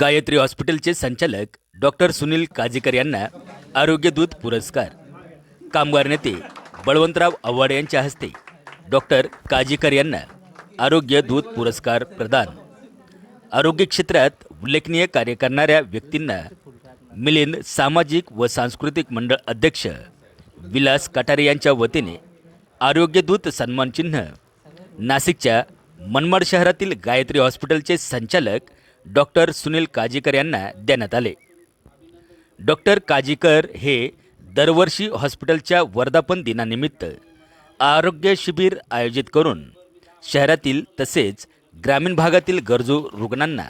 गायत्री हॉस्पिटलचे संचालक डॉक्टर सुनील काजीकर यांना आरोग्यदूत पुरस्कार. कामगार नेते बळवंतराव आव्हाड यांच्या हस्ते डॉक्टर काजीकर यांना आरोग्य दूत पुरस्कार प्रदान. आरोग्य क्षेत्रात उल्लेखनीय कार्य करणाऱ्या व्यक्तींना मिलिंद सामाजिक व सांस्कृतिक मंडळ अध्यक्ष विलास कटारे यांच्या वतीने आरोग्यदूत सन्मानचिन्ह नाशिकच्या मनमाड शहरातील गायत्री हॉस्पिटलचे संचालक डॉक्टर सुनील काजीकर यांना देण्यात आले. डॉक्टर काजीकर हे दरवर्षी हॉस्पिटलच्या वर्धापन दिनानिमित्त आरोग्य शिबिर आयोजित करून शहरातील तसेच ग्रामीण भागातील गरजू रुग्णांना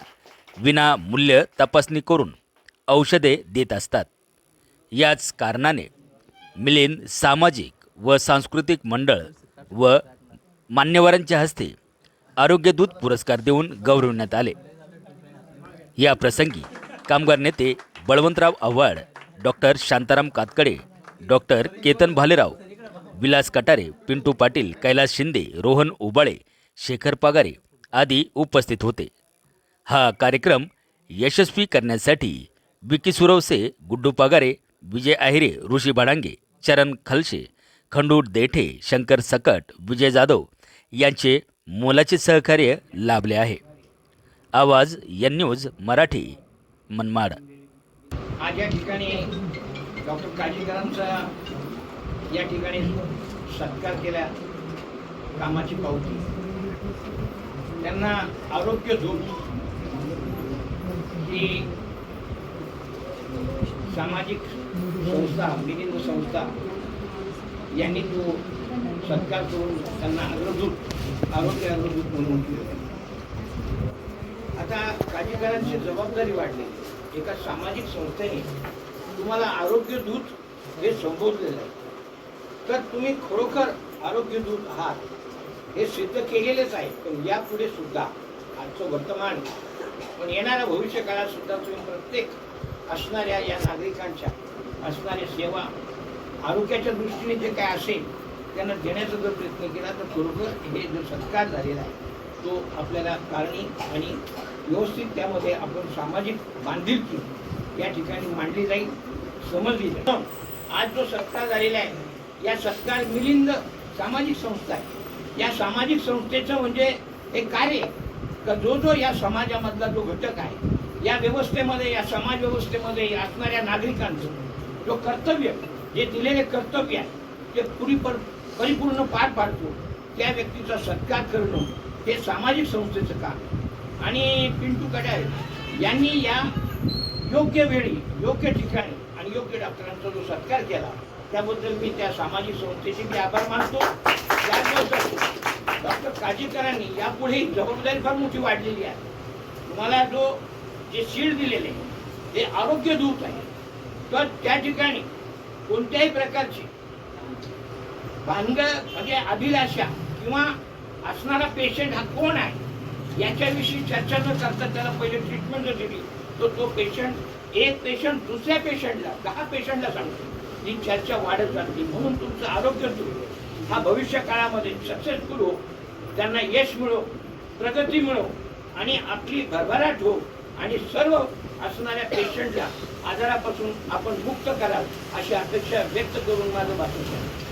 विनामूल्य तपासणी करून औषधे देत असतात. याच कारणाने मिलिंद सामाजिक व सांस्कृतिक मंडळ व मान्यवरांच्या हस्ते आरोग्यदूत पुरस्कार देऊन गौरवण्यात आले. या प्रसंगी कामगार नेते बळवंतराव आव्हाड डॉक्टर शांताराम कातकडे डॉक्टर केतन भालेराव विलास कटारे पिंटू पाटील कैलास शिंदे रोहन उबाळे शेखर पागारे आदी उपस्थित होते. हा कार्यक्रम यशस्वी करण्यासाठी विकी सुरवसे गुड्डू पागारे विजय आहिरे ऋषी भाडांगे चरण खलशे खंडू देठे शंकर सकट विजय जाधव यांचे मोलाचे सहकार्य लाभले आहे. आवाज या न्यूज मराठी मनमाड. आज या ठिकाणी डॉक्टर काजीकरांचा या ठिकाणी सत्कार केला. कामाची पावती. त्यांना आरोग्य झोप ही सामाजिक संस्था मिलिंद संस्था यांनी तो सत्कार करून त्यांना अग्रदूत आरोग्य अग्रदूत म्हणून आता काजीकरांची जबाबदारी वाढली. एका सामाजिक संस्थेने तुम्हाला आरोग्य दूत हे संबोधलेलं आहे. तर तुम्ही खरोखर आरोग्य दूत आहात हे सिद्ध केलेलेच आहे. पण यापुढे सुद्धा आजचं वर्तमान पण येणाऱ्या भविष्यकाळात सुद्धा तुम्ही प्रत्येक असणाऱ्या या नागरिकांच्या असणाऱ्या सेवा आरोग्याच्या दृष्टीने जे काय असेल त्यांना देण्याचा जर प्रयत्न केला तर खरोखर हे जो सत्कार झालेला आहे तो आपल्याला कारणी आणि व्यवस्थित त्यामध्ये आपण सामाजिक बांधिलकी या ठिकाणी मांडली जाईल समजली जाईल. आज जो सत्कार झालेला आहे या सत्कार मिलिंद सामाजिक संस्था आहे. या सामाजिक संस्थेचं म्हणजे एक कार्य का? जो जो या समाजामधला जो घटक आहे या व्यवस्थेमध्ये या समाज व्यवस्थेमध्ये असणाऱ्या नागरिकांचं जो कर्तव्य जे दिलेले कर्तव्य आहे ते पुरी परिपूर्ण पार पाडतो त्या व्यक्तीचा सत्कार करणं हे सामाजिक संस्थेचं काम आणि पिंटू कडाळे यांनी या योग्य वेळी योग्य ठिकाणी आणि योग्य डॉक्टरांचा जो सत्कार केला त्याबद्दल मी त्या सामाजिक संस्थेचे मी आभार मानतो. डॉक्टर काजीकरांनी यापुढे जबाबदारी फार मोठी वाढलेली आहे. तुम्हाला जो जे शीड दिलेले ते आरोग्य दूत आहे तर त्या ठिकाणी कोणत्याही प्रकारची भानग म्हणजे अभिलाषा किंवा असणारा पेशंट हा कोण आहे? याच्याविषयी चर्चा न करता त्याला पहिले ट्रीटमेंट जर दिली तर तो पेशंट एक पेशंट दुसऱ्या पेशंटला दहा पेशंटला सांगतो. ही चर्चा वाढत जाते. म्हणून तुमचं आरोग्य सुरू हा भविष्य काळामध्ये सक्सेसफुल हो. त्यांना यश मिळो प्रगती मिळो आणि आपली भरभराट हो. आणि सर्व असणाऱ्या पेशंटला आजारापासून आपण मुक्त कराल अशी अपेक्षा व्यक्त करून माझं भाषण